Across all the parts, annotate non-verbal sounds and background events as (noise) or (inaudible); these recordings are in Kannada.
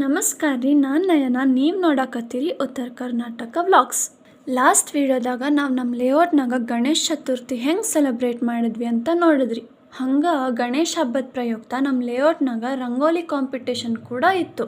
ನಮಸ್ಕಾರ ರೀ, ನಾನು ನಯನ. ನೀವು ನೋಡಕತ್ತೀರಿ ಉತ್ತರ ಕರ್ನಾಟಕ ವ್ಲಾಗ್ಸ್. ಲಾಸ್ಟ್ ವಿಡಿಯೋದಾಗ ನಾವು ನಮ್ಮ ಲೇಔಟ್ನಾಗ ಗಣೇಶ ಚತುರ್ಥಿ ಹೆಂಗೆ ಸೆಲೆಬ್ರೇಟ್ ಮಾಡಿದ್ವಿ ಅಂತ ನೋಡಿದ್ರಿ. ಹಂಗೆ ಗಣೇಶ ಹಬ್ಬದ ಪ್ರಯುಕ್ತ ನಮ್ಮ ಲೇಔಟ್ನಾಗ ರಂಗೋಲಿ ಕಾಂಪಿಟೇಷನ್ ಕೂಡ ಇತ್ತು.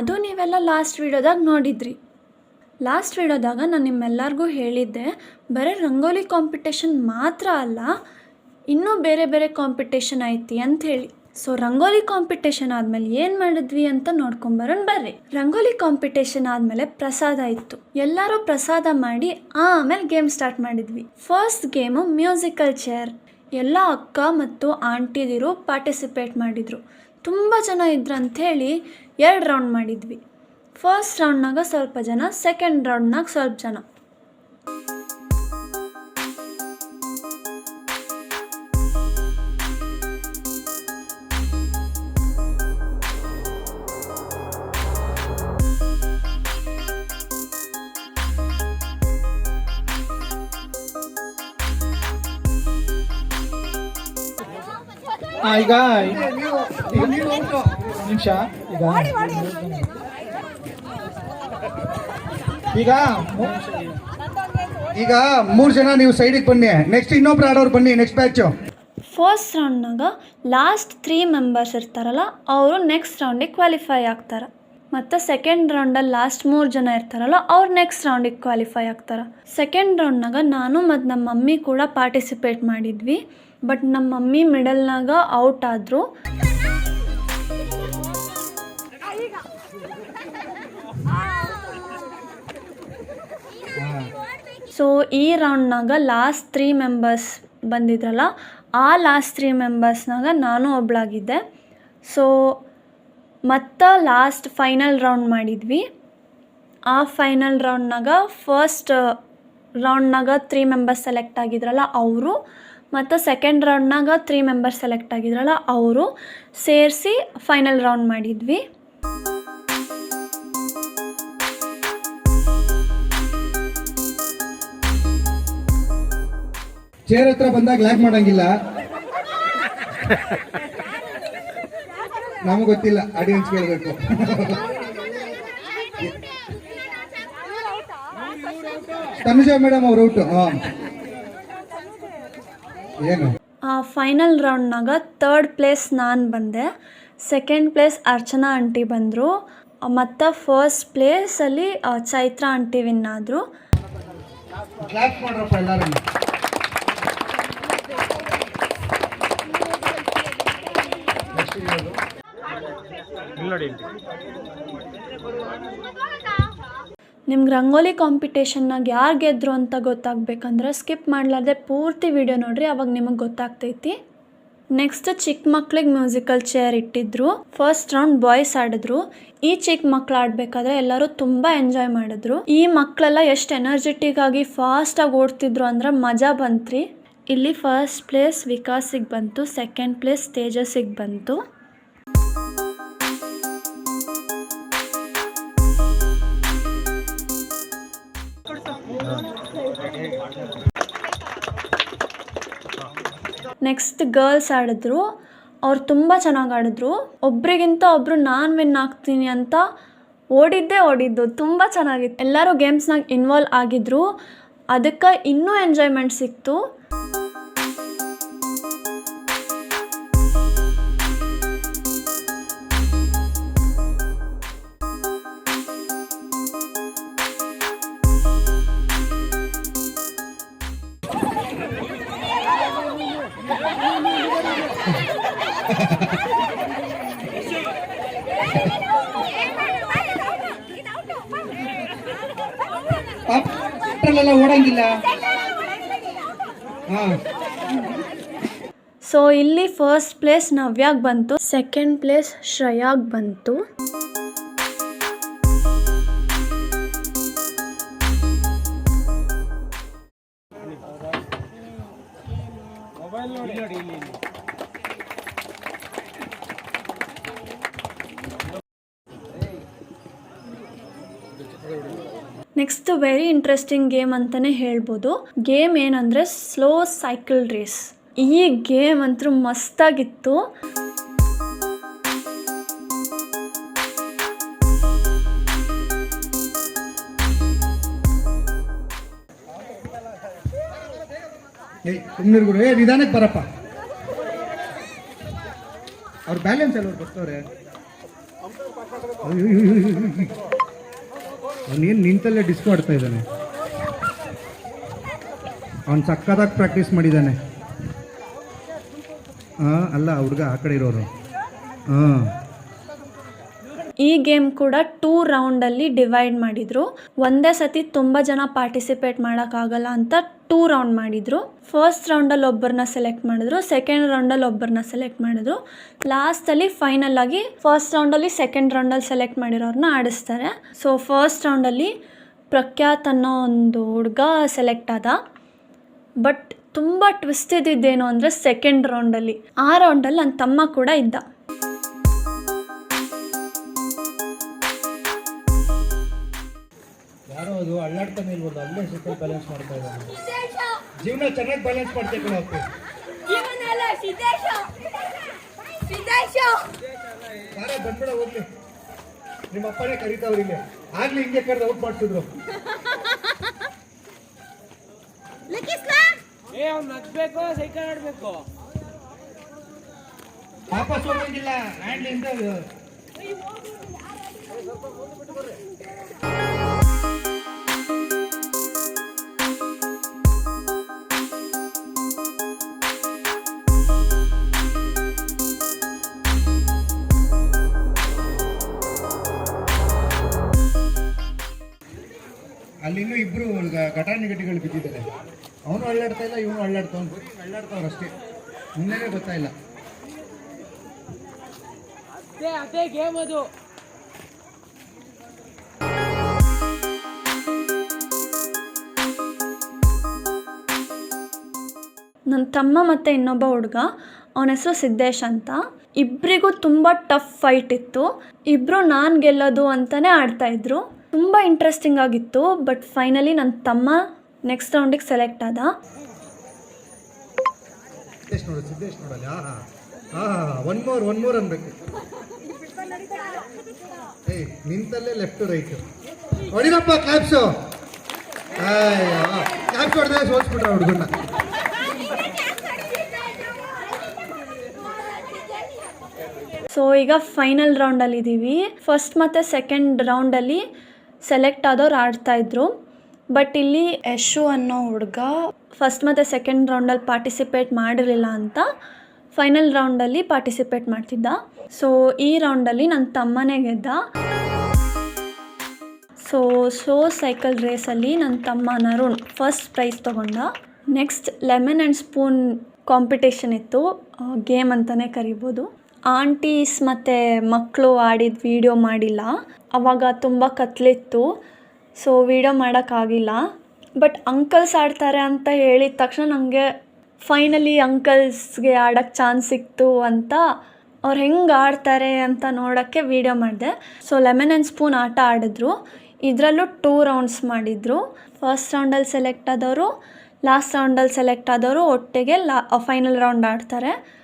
ಅದು ನೀವೆಲ್ಲ ಲಾಸ್ಟ್ ವಿಡಿಯೋದಾಗ ನೋಡಿದ್ರಿ. ಲಾಸ್ಟ್ ವಿಡಿಯೋದಾಗ ನಾನು ನಿಮ್ಮೆಲ್ಲರಿಗೂ ಹೇಳಿದ್ದೆ, ಬರೀ ರಂಗೋಲಿ ಕಾಂಪಿಟೇಷನ್ ಮಾತ್ರ ಅಲ್ಲ, ಇನ್ನೂ ಬೇರೆ ಬೇರೆ ಕಾಂಪಿಟೇಷನ್ ಐತಿ ಅಂತ ಹೇಳಿ. ಸೊ ರಂಗೋಲಿ ಕಾಂಪಿಟೇಷನ್ ಆದಮೇಲೆ ಏನು ಮಾಡಿದ್ವಿ ಅಂತ ನೋಡ್ಕೊಂಬರೋಣ ಬರ್ರಿ. ರಂಗೋಲಿ ಕಾಂಪಿಟೇಷನ್ ಆದಮೇಲೆ ಪ್ರಸಾದ ಇತ್ತು. ಎಲ್ಲರೂ ಪ್ರಸಾದ ಮಾಡಿ ಆಮೇಲೆ ಗೇಮ್ ಸ್ಟಾರ್ಟ್ ಮಾಡಿದ್ವಿ. ಫಸ್ಟ್ ಗೇಮು ಮ್ಯೂಸಿಕಲ್ ಚೇರ್ ಎಲ್ಲ ಅಕ್ಕ ಮತ್ತು ಆಂಟಿದಿರು ಪಾರ್ಟಿಸಿಪೇಟ್ ಮಾಡಿದರು. ತುಂಬ ಜನ ಇದ್ರು ಅಂಥೇಳಿ ಎರಡು ರೌಂಡ್ ಮಾಡಿದ್ವಿ. ಫಸ್ಟ್ ರೌಂಡ್ನಾಗ ಸ್ವಲ್ಪ ಜನ ಸೆಕೆಂಡ್ ರೌಂಡ್ನಾಗ ಸ್ವಲ್ಪ ಜನ. ಈಗ ನಿಮಿಷ ಈಗ ಈಗ ಈಗ ಮೂರು ಜನ ನೀವು ಸೈಡಿಗೆ ಬನ್ನಿ. ನೆಕ್ಸ್ಟ್ ಇನ್ನೊಬ್ರು ಆಡೋರು ಬನ್ನಿ ನೆಕ್ಸ್ಟ್ ಬ್ಯಾಚು ಫಸ್ಟ್ ರೌಂಡ್ನಾಗ ಲಾಸ್ಟ್ ತ್ರೀ ಮೆಂಬರ್ಸ್ ಇರ್ತಾರಲ್ಲ ಅವರು ನೆಕ್ಸ್ಟ್ ರೌಂಡಿಗೆ ಕ್ವಾಲಿಫೈ ಆಗ್ತಾರೆ. ಮತ್ತು ಸೆಕೆಂಡ್ ರೌಂಡಲ್ಲಿ ಲಾಸ್ಟ್ ಮೂರು ಜನ ಇರ್ತಾರಲ್ಲ ಅವ್ರು ನೆಕ್ಸ್ಟ್ ರೌಂಡಿಗೆ ಕ್ವಾಲಿಫೈ ಆಗ್ತಾರೆ. ಸೆಕೆಂಡ್ ರೌಂಡ್ನಾಗ ನಾನು ಮತ್ತು ನಮ್ಮ ಮಮ್ಮಿ ಕೂಡ ಪಾರ್ಟಿಸಿಪೇಟ್ ಮಾಡಿದ್ವಿ. ಬಟ್ ನಮ್ಮ ಮಮ್ಮಿ ಮಿಡಲ್ನಾಗ ಔಟ್ ಆದರು. ಸೊ ಈ ರೌಂಡ್ನಾಗ ಲಾಸ್ಟ್ ತ್ರೀ ಮೆಂಬರ್ಸ್ ಬಂದಿದ್ರಲ್ಲ, ಆ ಲಾಸ್ಟ್ ತ್ರೀ ಮೆಂಬರ್ಸ್ನಾಗ ನಾನು ಒಬ್ಳಾಗಿದ್ದೆ. ಸೊ ಮತ್ತೆ ಲಾಸ್ಟ್ ಫೈನಲ್ ರೌಂಡ್ ಮಾಡಿದ್ವಿ. ಆ ಫೈನಲ್ ರೌಂಡ್ನಾಗ ಫಸ್ಟ್ ರೌಂಡ್ನಾಗ ತ್ರೀ ಮೆಂಬರ್ಸ್ ಸೆಲೆಕ್ಟ್ ಆಗಿದ್ರಲ್ಲ, ಅವರು ಮತ್ತು ಸೆಕೆಂಡ್ ರೌಂಡ್ನಾಗ ತ್ರೀ ಮೆಂಬರ್ಸ್ ಸೆಲೆಕ್ಟ್ ಆಗಿದ್ರಲ್ಲ, ಅವರು ಸೇರಿಸಿ ಫೈನಲ್ ರೌಂಡ್ ಮಾಡಿದ್ವಿ. ಚೇರ್ ಹತ್ರ ಬಂದಾಗ ಲ್ಯಾಕ್ ಮಾಡಂಗಿಲ್ಲ. ನಮಗೆ ಗೊತ್ತಿಲ್ಲ ಆಡಿಯನ್ಸ್ ಕೇಳಬೇಕು. ತನುಜಾ ಮೇಡಮ್ ಅವ್ರ ಔಟು ಹಾಂ. ಏನು? ಆ ಫೈನಲ್ ರೌಂಡ್ನಾಗ ತರ್ಡ್ ಪ್ಲೇಸ್ ನಾನು ಬಂದೆ. ಸೆಕೆಂಡ್ ಪ್ಲೇಸ್ ಅರ್ಚನಾ ಆಂಟಿ ಬಂದರು. ಮತ್ತು ಫಸ್ಟ್ ಪ್ಲೇಸಲ್ಲಿ ಚೈತ್ರ ಆಂಟಿ ವಿನ್ ಆದರು. ಕ್ಲಾಪ್ ಮಾಡ್ರಪ್ಪ ಎಲ್ಲರೂ ನಿಮ್ಗೆ ರಂಗೋಲಿ ಕಾಂಪಿಟೇಷನ್ನಾಗ ಯಾರು ಗೆದ್ದರು ಅಂತ ಗೊತ್ತಾಗಬೇಕಂದ್ರೆ ಸ್ಕಿಪ್ ಮಾಡಲಾರ್ದೆ ಪೂರ್ತಿ ವಿಡಿಯೋ ನೋಡ್ರಿ, ಅವಾಗ ನಿಮಗೆ ಗೊತ್ತಾಗ್ತೈತಿ. ನೆಕ್ಸ್ಟ್ ಚಿಕ್ಕ ಮಕ್ಳಿಗೆ ಮ್ಯೂಸಿಕಲ್ ಚೇರ್ ಇಟ್ಟಿದ್ರು. ಫಸ್ಟ್ ರೌಂಡ್ ಬಾಯ್ಸ್ ಆಡಿದ್ರು. ಈ ಚಿಕ್ಕ ಮಕ್ಳು ಆಡಬೇಕಾದ್ರೆ ಎಲ್ಲರೂ ತುಂಬ ಎಂಜಾಯ್ ಮಾಡಿದ್ರು. ಈ ಮಕ್ಕಳೆಲ್ಲ ಎಷ್ಟು ಎನರ್ಜೆಟಿಕ್ ಆಗಿ ಫಾಸ್ಟಾಗಿ ಓಡ್ತಿದ್ರು ಅಂದ್ರೆ ಮಜಾ ಬಂತ್ರಿ. ಇಲ್ಲಿ ಫಸ್ಟ್ ಪ್ಲೇಸ್ ವಿಕಾಸಿಗೆ ಬಂತು ಸೆಕೆಂಡ್ ಪ್ಲೇಸ್ ತೇಜಸ್ಸಿಗೆ ಬಂತು. ನೆಕ್ಸ್ಟ್ ಗರ್ಲ್ಸ್ ಆಡಿದ್ರು, ಅವ್ರು ತುಂಬ ಚೆನ್ನಾಗಿ ಆಡಿದ್ರು. ಒಬ್ರಿಗಿಂತ ಒಬ್ಬರು ನಾನು ವಿನ್ ಆಗ್ತೀನಿ ಅಂತ ಓಡಿದ್ದೇ ಓಡಿದ್ದು, ತುಂಬ ಚೆನ್ನಾಗಿತ್ತು. ಎಲ್ಲರೂ ಗೇಮ್ಸ್ನಾಗ ಇನ್ವಾಲ್ವ್ ಆಗಿದ್ರು. ಅದಕ್ಕೆ ಇನ್ನೂ ಎಂಜಾಯ್ಮೆಂಟ್ ಸಿಕ್ತು. (laughs) ಓಡಂಗಿಲ್ಲ? ಹಾಂ. ಸೊ ಇಲ್ಲಿ ಫಸ್ಟ್ ಪ್ಲೇಸ್ ನವ್ಯಾಗ್ ಬಂತು? ಸೆಕೆಂಡ್ ಪ್ಲೇಸ್ ಶ್ರೇಯಾಗ್ ಬಂತು. ನೆಕ್ಸ್ಟ್ ವೆರಿ ಇಂಟ್ರೆಸ್ಟಿಂಗ್ ಗೇಮ್ ಅಂತಲೇ ಹೇಳ್ಬೋದು. ಗೇಮ್ ಏನಂದರೆ ಸ್ಲೋ ಸೈಕಲ್ ರೇಸ್ ಈ ಗೇಮ್ ಅಂತೂ ಮಸ್ತಾಗಿತ್ತು. ಏ, ನಿಧಾನಕ್ಕೆ ಬರಪ್ಪ. ಅವ್ರ ಬ್ಯಾಲೆನ್ಸ್ ಎಲ್ಲ ಬರ್ತವ್ರೆ. ಅವನೇನು ನಿಂತಲ್ಲೇ ಡಿಸ್ಕ್ ಮಾಡ್ತಾ ಇದ್ದಾನೆ? ಅವ್ನು ಸಕ್ಕದಾಗಿ ಪ್ರಾಕ್ಟೀಸ್ ಮಾಡಿದ್ದಾನೆ ಹಾಂ ಅಲ್ಲ ಹುಡುಗ ಆ ಕಡೆ ಇರೋರು. ಹಾಂ ಈ ಗೇಮ್ ಕೂಡ ಟೂ ರೌಂಡಲ್ಲಿ ಡಿವೈಡ್ ಮಾಡಿದರು. ಒಂದೇ ಸತಿ ತುಂಬ ಜನ ಪಾರ್ಟಿಸಿಪೇಟ್ ಮಾಡೋಕ್ಕಾಗಲ್ಲ ಅಂತ ಟೂ ರೌಂಡ್ ಮಾಡಿದರು. ಫಸ್ಟ್ ರೌಂಡಲ್ಲಿ ಒಬ್ಬರನ್ನ ಸೆಲೆಕ್ಟ್ ಮಾಡಿದ್ರು ಸೆಕೆಂಡ್ ರೌಂಡಲ್ಲಿ ಒಬ್ಬರನ್ನ ಸೆಲೆಕ್ಟ್ ಮಾಡಿದ್ರು. ಲಾಸ್ಟಲ್ಲಿ ಫೈನಲ್ ಆಗಿ ಫಸ್ಟ್ ರೌಂಡಲ್ಲಿ ಸೆಕೆಂಡ್ ರೌಂಡಲ್ಲಿ ಸೆಲೆಕ್ಟ್ ಮಾಡಿರೋರನ್ನ ಆಡಿಸ್ತಾರೆ. ಸೊ ಫಸ್ಟ್ ರೌಂಡಲ್ಲಿ ಪ್ರಖ್ಯಾತ್ ಅನ್ನೋ ಒಂದು ಹುಡುಗ ಸೆಲೆಕ್ಟ್ ಆದ. ಬಟ್ ತುಂಬ ಟ್ವಿಸ್ಟ್ ಇದ್ದಿದ್ದೇನು ಅಂದರೆ ಸೆಕೆಂಡ್ ರೌಂಡಲ್ಲಿ ಆ ರೌಂಡಲ್ಲಿ ನನ್ನ ತಮ್ಮ ಕೂಡ ಇದ್ದ. ಯಾರೋ ಅದು ಅಳ್ಳಾಡ್ತಾನೆ ಇಲ್ವಲ್ಲ ಅಲ್ಲೇ ಸೈಕಲ್ ಬ್ಯಾಲೆನ್ಸ್ ಮಾಡ್ತಾ ಇದ್ದಾನೆ ಜೀವನ ಚೆನ್ನಾಗಿ ಬ್ಯಾಲೆನ್ಸ್ ಮಾಡ್ತೇವೆ ಸಾರ ಬಂದ್ಬಿಡ ಹೋಗ್ಲಿ. ನಿಮ್ಮ ಅಪ್ಪನೇ ಕರೀತಾವ್ರಿ ಇಲ್ಲಿ ಆಗ್ಲಿ ಹಿಂಗೆ ಕರೆದು ಔಟ್ ಮಾಡ್ತಿದ್ರು ಏ ಅವ್ನು ನಗ್ಬೇಕು ಸೈಕಲ್ ಆಡ್ಬೇಕು. ವಾಪಸ್ ಹೋಗಂಗಿಲ್ಲ ಹ್ಯಾಂಡ್ಲಿಂದ ಅಲ್ಲಿ ಇನ್ನೂ ಇಬ್ಬರು ಘಟಾನುಘಟಿಗಳು ಬಿದ್ದಿದ್ದಾರೆ. ಅವನು ಅಳ್ಳಾಡ್ತಾ ಇಲ್ಲ ಇವನು ಅಳ್ಳಾಡ್ತಾವನು ಬರೀ ಅಳ್ಳಾಡ್ತಾವ್ರು ಅಷ್ಟೇ. ಮುಂದೆನೇ ಗೊತ್ತಾಯಿಲ್ಲ ಅದೇ ಅದೇ ಗೇಮ್ ಅದು. ನನ್ನ ತಮ್ಮ ಮತ್ತು ಇನ್ನೊಬ್ಬ ಹುಡುಗ ಅವನ ಹೆಸರು ಸಿದ್ದೇಶ್ ಅಂತ. ಇಬ್ಬರಿಗೂ ತುಂಬ ಟಫ್ ಫೈಟ್ ಇತ್ತು. ಇಬ್ಬರು ನಾನು ಗೆಲ್ಲೋದು ಅಂತಲೇ ಆಡ್ತಾಯಿದ್ರು ತುಂಬ ಇಂಟ್ರೆಸ್ಟಿಂಗ್ ಆಗಿತ್ತು ಬಟ್ ಫೈನಲಿ ನನ್ನ ತಮ್ಮ ನೆಕ್ಸ್ಟ್ ರೌಂಡಿಗೆ ಸೆಲೆಕ್ಟ್ ಆದ. ಒನ್ ಮೋರ್ ಒನ್ ಮೋರ್ ಅನ್ಬೇಕು. ಏಯ್ ನಿಂತಲ್ಲೇ ಲೆಫ್ಟ್ ರೈಟ್ ಹೊಡಿರಪ್ಪ ಕ್ಲಾಪ್ಸು ಕ್ಲಾಪ್ಸ್ ಹೊಡೆದ್ರೆ ಸೋಲ್ಸ್ಬಿಟ್ರ ಹುಡುಗನ್ನ. ಸೊ ಈಗ ಫೈನಲ್ ರೌಂಡಲ್ಲಿ ಇದ್ದೀವಿ ಫಸ್ಟ್ ಮತ್ತು ಸೆಕೆಂಡ್ ರೌಂಡಲ್ಲಿ ಸೆಲೆಕ್ಟ್ ಆದವ್ರು ಆಡ್ತಾಯಿದ್ರು ಬಟ್ ಇಲ್ಲಿ ಯಶು ಅನ್ನೋ ಹುಡುಗ ಫಸ್ಟ್ ಮತ್ತು ಸೆಕೆಂಡ್ ರೌಂಡಲ್ಲಿ ಪಾರ್ಟಿಸಿಪೇಟ್ ಮಾಡಿರಲಿಲ್ಲ ಅಂತ ಫೈನಲ್ ರೌಂಡಲ್ಲಿ ಪಾರ್ಟಿಸಿಪೇಟ್ ಮಾಡ್ತಿದ್ದ. ಸೊ ಈ ರೌಂಡಲ್ಲಿ ನನ್ನ ತಮ್ಮನೇ ಗೆದ್ದ. ಸೊ ಸೋ ಸೈಕಲ್ ರೇಸಲ್ಲಿ ನನ್ನ ತಮ್ಮ ನರುಣ್ ಫಸ್ಟ್ ಪ್ರೈಸ್ ತೊಗೊಂಡ. Next lemon and spoon competition ಇತ್ತು. ಗೇಮ್ ಅಂತಲೇ ಕರಿಬೋದು. ಆಂಟೀಸ್ ಮತ್ತು ಮಕ್ಕಳು ಆಡಿದ ವಿಡಿಯೋ ಮಾಡಿಲ್ಲ. ಅವಾಗ ತುಂಬ ಕತ್ಲಿತ್ತು. ಸೊ ವಿಡಿಯೋ ಮಾಡೋಕ್ಕಾಗಿಲ್ಲ. ಬಟ್ ಅಂಕಲ್ಸ್ ಆಡ್ತಾರೆ ಅಂತ ಹೇಳಿದ ತಕ್ಷಣ ನನಗೆ ಫೈನಲಿ ಅಂಕಲ್ಸ್ಗೆ ಆಡೋಕ್ಕೆ ಚಾನ್ಸ್ ಸಿಕ್ತು ಅಂತ ಅವ್ರು ಹೆಂಗೆ ಆಡ್ತಾರೆ ಅಂತ ನೋಡೋಕ್ಕೆ ವೀಡಿಯೋ ಮಾಡಿದೆ. ಸೊ ಲೆಮನ್ ಆ್ಯಂಡ್ ಸ್ಪೂನ್ ಆಟ ಆಡಿದ್ರು. ಇದರಲ್ಲೂ ಟೂ ರೌಂಡ್ಸ್ ಮಾಡಿದರು. ಫಸ್ಟ್ ರೌಂಡಲ್ಲಿ ಸೆಲೆಕ್ಟ್ ಆದವರು ಲಾಸ್ಟ್ ರೌಂಡಲ್ಲಿ ಸೆಲೆಕ್ಟ್ ಆದವರು ಒಟ್ಟಿಗೆ ಲಾ ಫೈನಲ್ ರೌಂಡ್ ಆಡ್ತಾರೆ.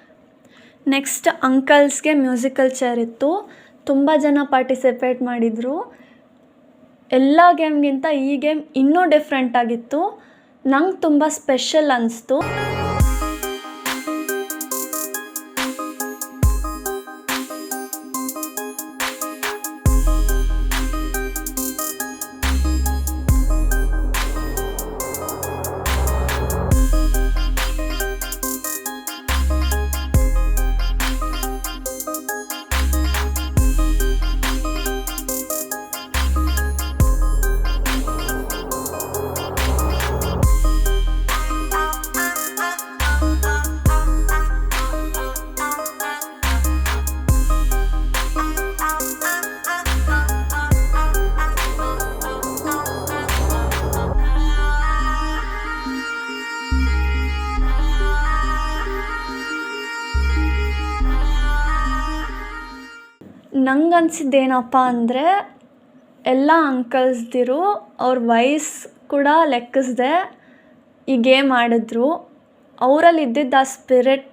ನೆಕ್ಸ್ಟ್ ಅಂಕಲ್ಸ್ಗೆ ಮ್ಯೂಸಿಕಲ್ ಚೇರ್ ಇತ್ತು. ತುಂಬ ಜನ ಪಾರ್ಟಿಸಿಪೇಟ್ ಮಾಡಿದರು. ಎಲ್ಲ ಗೇಮ್ಗಿಂತ ಈ ಗೇಮ್ ಇನ್ನೂ ಡಿಫ್ರೆಂಟಾಗಿತ್ತು ನಂಗೆ ತುಂಬ ಸ್ಪೆಷಲ್ ಅನಿಸ್ತು. ನಂಗೆ ಅನಿಸಿದ್ದೇನಪ್ಪ ಅಂದರೆ ಎಲ್ಲ ಅಂಕಲ್ಸ್ದಿರು ಅವ್ರ ವಯಸ್ಸು ಕೂಡ ಲೆಕ್ಕಿಸ್ದೆ ಈ ಗೇಮ್ ಆಡಿದ್ರು. ಅವರಲ್ಲಿ ಇದ್ದಿದ್ದ ಆ ಸ್ಪಿರಿಟ್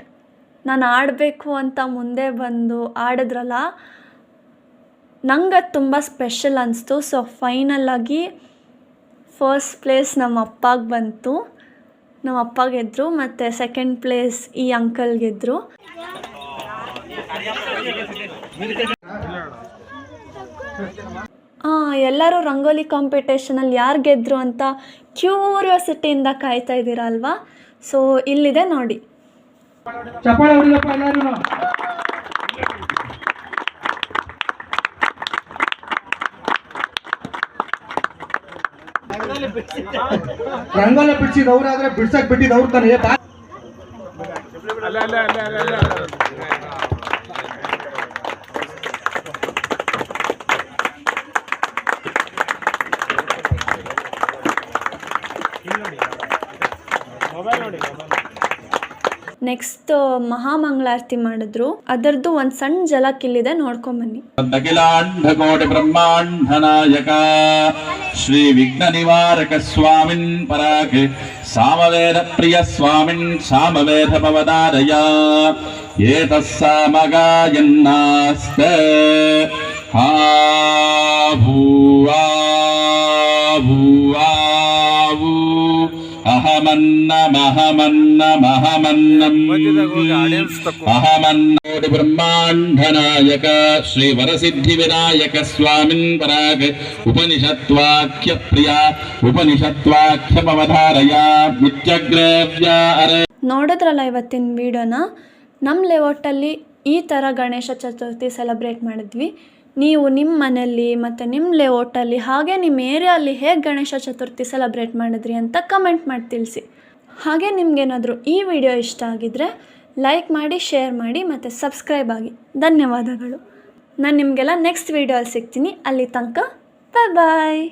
ನಾನು ಆಡಬೇಕು ಅಂತ ಮುಂದೆ ಬಂದು ಆಡಿದ್ರಲ್ಲ ನಂಗೆ ಅದು ತುಂಬ ಸ್ಪೆಷಲ್ ಅನಿಸ್ತು. ಸೊ ಫೈನಲ್ಲಾಗಿ ಫಸ್ಟ್ ಪ್ಲೇಸ್ ನಮ್ಮ ಅಪ್ಪಗೆ ಬಂತು. ನಮ್ಮ ಅಪ್ಪ ಗೆದ್ದರು ಮತ್ತು ಸೆಕೆಂಡ್ ಪ್ಲೇಸ್ ಈ ಅಂಕಲ್ ಗೆದ್ದರು ಹಾಂ ಎಲ್ಲರೂ ರಂಗೋಲಿ ಕಾಂಪಿಟೇಷನಲ್ಲಿ ಯಾರು ಗೆದ್ದರು ಅಂತ ಕ್ಯೂರಿಯಾಸಿಟಿಯಿಂದ ಕಾಯ್ತಾ ಇದ್ದೀರಾ ಅಲ್ವಾ? ಸೊ ಇಲ್ಲಿದೆ ನೋಡಿ. ರಂಗೋಲಿ ಹೊಡಿಯಪ್ಪ ಎಲ್ಲಾರು ರಂಗೋಲೆ ಬಿಡ್ಸಿದ್ ಅವ್ರಾದ್ರೆ ಬಿಡ್ಸಕ್ ಬಿಟ್ಟಿದ್ ಅವ್ರ ತಾನೇ ನೆಕ್ಸ್ಟ್ ಮಹಾಮಂಗಳಾರತಿ ಮಾಡಿದ್ರು. ಅದರದ್ದು ಒಂದು ಸಣ್ಣ ಜಲಕ್ ಇಲ್ಲಿದೆ ನೋಡ್ಕೊಂಬನ್ನಿ ಅಖಿಲಾಂಡಕೋಟಿ ಬ್ರಹ್ಮಾಂಡ ನಾಯಕ, ಶ್ರೀ ವಿಘ್ನ ನಿವಾರಕ ಸ್ವಾಮಿನ್ ಪರಾಕೆ ಸಾಮವೇದ ಪ್ರಿಯ ಸ್ವಾಮಿನ್, ಸಾಮವೇದ ಪವದಾರಯ ಏತಃ ಸಾಮಗಾಯನ್ನಾಸ್ತ. ಹಾ ಭೂವಾ ಭೂವಾವು ಮಹಮನ್ನ ಅಹಮನ್ನೋಡಿ ಬ್ರಹ್ಮಾಂಡ ನಾಯಕ ಶ್ರೀ ವರಸಿದ್ಧಿ ವಿನಾಯಕ ಸ್ವಾಮಿನ್ ಪರಾಗ್ ಉಪನಿಷತ್ವಾಖ್ಯ ಪ್ರಿಯ ಉಪನಿಷತ್ವಾಖ್ಯಮವಧಾರಯ ನಿತ್ಯಗ್ರವ್ಯ ಅರ. ನೋಡಿದ್ರಲ್ಲ ಇವತ್ತಿನ ವಿಡಿಯೋನ? ನಮ್ಮ ಲೇಔಟಲ್ಲಿ ಈ ಥರ ಗಣೇಶ ಚತುರ್ಥಿ ಸೆಲೆಬ್ರೇಟ್ ಮಾಡಿದ್ವಿ. ನೀವು ನಿಮ್ಮ ಮನೆಯಲ್ಲಿ ಮತ್ತು ನಿಮ್ಮ ಲೇಔಟಲ್ಲಿ ಹಾಗೆ ನಿಮ್ಮ ಏರಿಯಲ್ಲಿ ಹೇಗೆ ಗಣೇಶ ಚತುರ್ಥಿ ಸೆಲೆಬ್ರೇಟ್ ಮಾಡಿದ್ರಿ ಅಂತ ಕಮೆಂಟ್ ಮಾಡಿ ತಿಳಿಸಿ. ಹಾಗೆ ನಿಮಗೇನಾದರೂ ಈ ವಿಡಿಯೋ ಇಷ್ಟ ಆಗಿದ್ದರೆ ಲೈಕ್ ಮಾಡಿ ಶೇರ್ ಮಾಡಿ ಮತ್ತು ಸಬ್ಸ್ಕ್ರೈಬ್ ಆಗಿ. ಧನ್ಯವಾದಗಳು. ನಾನು ನಿಮಗೆಲ್ಲ ನೆಕ್ಸ್ಟ್ ವೀಡಿಯೋಲ್ಲಿ ಸಿಗ್ತೀನಿ. ಅಲ್ಲಿ ತನಕ ಬಾಯ್ ಬಾಯ್